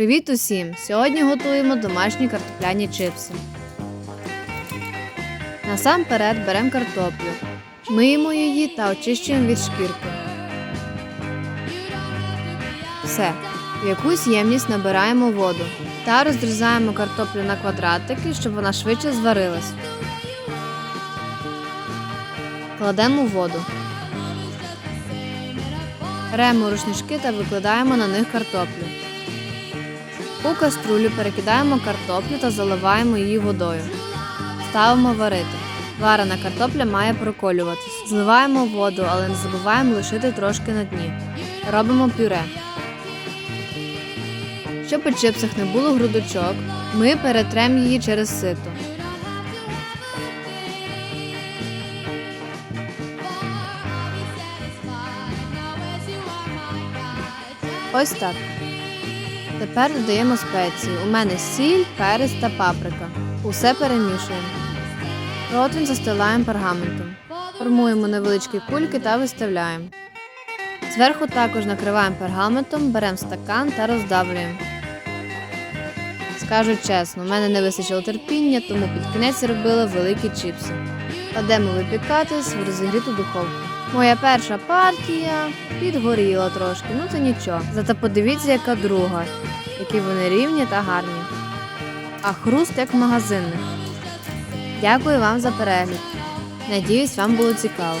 Привіт усім! Сьогодні готуємо домашні картопляні чипси. Насамперед беремо картоплю, миємо її та очищуємо від шкірки. Все. В якусь ємність набираємо воду та розрізаємо картоплю на квадратики, щоб вона швидше зварилась. Кладемо воду. Беремо рушнички та викладаємо на них картоплю. У каструлю перекидаємо картоплю та заливаємо її водою. Ставимо варити. Варена картопля має проколюватись. Зливаємо воду, але не забуваємо лишити трошки на дні. Робимо пюре. Щоб у чипсах не було грудочок, ми перетремо її через сито. Ось так. Тепер додаємо спеції. У мене сіль, перець та паприка. Усе перемішуємо. Противень застилаємо пергаментом. Формуємо невеличкі кульки та виставляємо. Зверху також накриваємо пергаментом, беремо стакан та роздавлюємо. Скажу чесно, в мене не вистачило терпіння, тому під кінець робила великі чіпси. Кладемо випікатись в розігріту духовку. Моя перша партія підгоріла трошки, ну це нічого. Зате подивіться, яка друга, які вони рівні та гарні. А хруст як в магазинних. Дякую вам за перегляд. Надіюсь, вам було цікаво.